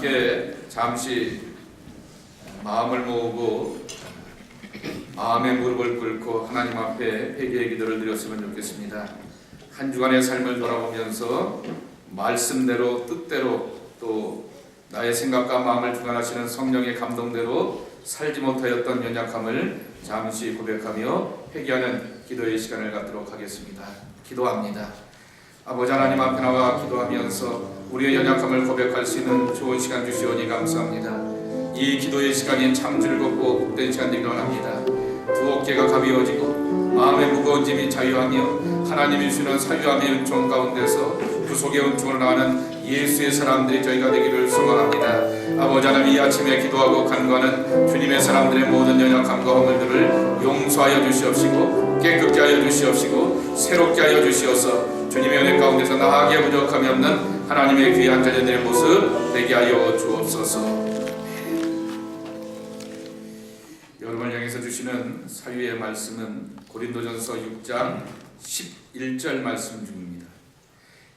함께 잠시 마음을 모으고 마음의 무릎을 꿇고 하나님 앞에 회개의 기도를 드렸으면 좋겠습니다. 한 주간의 삶을 돌아보면서 말씀대로 뜻대로 또 나의 생각과 마음을 주관하시는 성령의 감동대로 살지 못하였던 연약함을 잠시 고백하며 회개하는 기도의 시간을 갖도록 하겠습니다. 기도합니다. 아버지 하나님 앞에 나와 기도하면서 우리의 연약함을 고백할 수 있는 좋은 시간 주시오니 감사합니다. 이 기도의 시간이 참 즐겁고 복된 시간 되기를 원합니다. 두 어깨가 가벼워지고 마음의 무거운 짐이 자유하며 하나님이 주시는 사유함의 은총 가운데서 구속의 은총으로 나가는 예수의 사람들이 저희가 되기를 소망합니다. 아버지 하나님 이 아침에 기도하고 간구하는 주님의 사람들의 모든 연약함과 허물들을 용서하여 주시옵시고 깨끗게 하여 주시옵시고 새롭게 하여 주시어서 주님의 은혜 가운데서 나하게 부족함이 없는 하나님의 귀한 자녀들의 모습 되게 하여 주옵소서. 여러분을 향해서 주시는 사유의 말씀은 고린도전서 6장 11절 말씀 중입니다.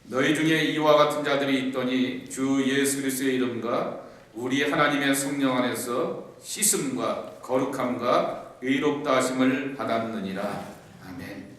너희 중에 이와 같은 자들이 있더니 주 예수 그리스도의 이름과 우리 하나님의 성령 안에서 씻음과 거룩함과 의롭다 하심을 받았느니라. 아멘.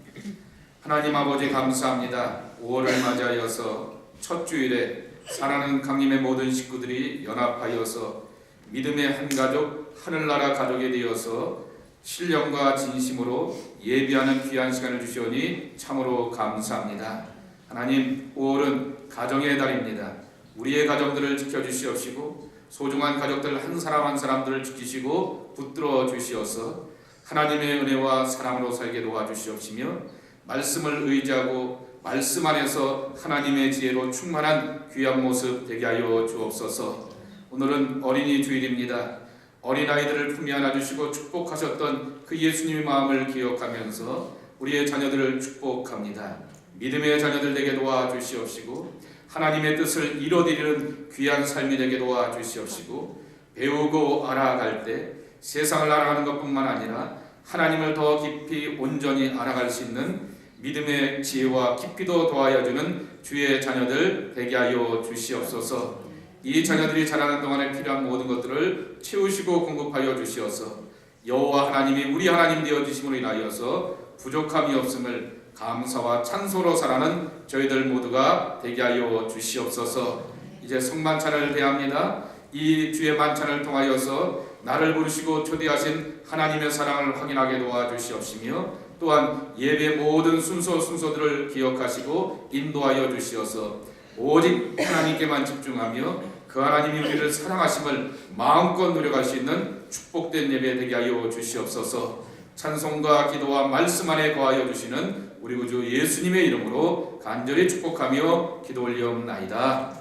하나님 아버지 감사합니다. 5월을 맞이하여서 첫 주일에 사랑하는 강림의 모든 식구들이 연합하여서 믿음의 한 가족, 하늘나라 가족이 되어서 신령과 진심으로 예비하는 귀한 시간을 주시오니 참으로 감사합니다. 하나님, 5월은 가정의 달입니다. 우리의 가정들을 지켜주시옵시고 소중한 가족들 한 사람 한 사람들을 지키시고 붙들어 주시어서 하나님의 은혜와 사랑으로 살게 도와주시옵시며 말씀을 의지하고 말씀 안에서 하나님의 지혜로 충만한 귀한 모습 되게 하여 주옵소서. 오늘은 어린이 주일입니다. 어린아이들을 품에 안아주시고 축복하셨던 그 예수님의 마음을 기억하면서 우리의 자녀들을 축복합니다. 믿음의 자녀들 되게 도와주시옵시고 하나님의 뜻을 이뤄드리는 귀한 삶이 되게 도와주시옵시고 배우고 알아갈 때 세상을 알아가는 것뿐만 아니라 하나님을 더 깊이 온전히 알아갈 수 있는 믿음의 지혜와 깊이도 더하여 주는 주의 자녀들 되게 하여 주시옵소서. 이 자녀들이 자라는 동안에 필요한 모든 것들을 채우시고 공급하여 주시어서 여호와 하나님이 우리 하나님 되어 주심으로 인하여서 부족함이 없음을 감사와 찬소로 살아는 저희들 모두가 되게 하여 주시옵소서. 이제 성만찬을 대합니다. 이 주의 만찬을 통하여서 나를 부르시고 초대하신 하나님의 사랑을 확인하게 도와주시옵시며 또한 예배 모든 순서 순서들을 기억하시고 인도하여 주시어서 오직 하나님께만 집중하며 그 하나님이 우리를 사랑하심을 마음껏 누려갈 수 있는 축복된 예배 되게 하여 주시옵소서. 찬송과 기도와 말씀 안에 거하여 주시는 우리 구주 예수님의 이름으로 간절히 축복하며 기도 올리옵나이다.